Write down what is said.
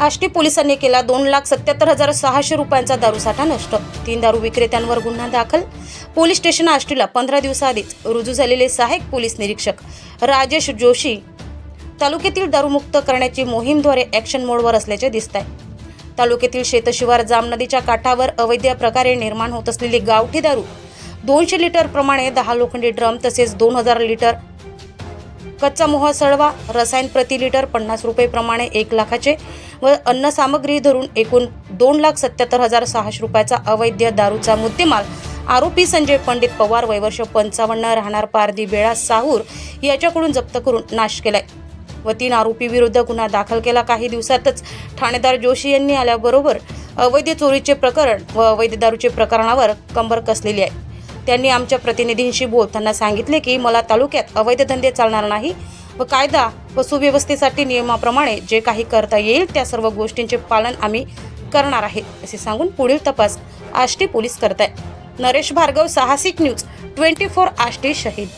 आष्टी पोलिसांनी केला दोन लाख सत्याहत्तर हजार सहाशे रुपयांचा दारूसाठा नष्ट. तीन दारू विक्रेत्यांवर गुन्हा दाखल. पोलीस स्टेशन आष्टीला पंधरा दिवसाआधीच रुजू झालेले सहाय्यक पोलीस निरीक्षक राजेश जोशी तालुक्यातील दारूमुक्त करण्याची मोहीमद्वारे ॲक्शन मोडवर असल्याचे दिसत आहे तालुक्यातील शेतशिवार जाम नदीच्या काठावर अवैध प्रकारे निर्माण होत असलेली गावठी दारू दोनशे लिटर प्रमाणे दहा लोखंडी ड्रम तसेच दोन हजार लिटर कच्चा मोहा सळवा रसायन प्रति लिटर पन्नास रुपयेप्रमाणे एक लाखाचे व अन्न सामग्री धरून एकूण दोन लाख सत्याहत्तर हजार सहाशे रुपयाचा अवैध दारूचा मुद्देमाल. आरोपी संजय पंडित पवार वयवर्ष पंचावन्न राहणार पारदी बेळा साहूर याच्याकडून जप्त करून नाश केलाय. व तीन आरोपी विरुद्ध गुन्हा दाखल केला काही दिवसातच. ठाणेदार जोशी यांनी आल्याबरोबर अवैध चोरीचे प्रकरण व अवैध दारूचे प्रकरणावर कंबर कसलेली आहे. त्यांनी आमच्या प्रतिनिधींशी बोलताना सांगितले की मला तालुक्यात अवैध धंदे चालणार नाही व कायदा व सुव्यवस्थेसाठी नियमाप्रमाणे जे काही करता येईल त्या सर्व गोष्टींचे पालन आम्ही करणार आहे असे सांगून पुढील तपास आष्टी पोलीस करत आहे नरेश भार्गव साहसिक न्यूज ट्वेंटी फोर आष्टी शहीद.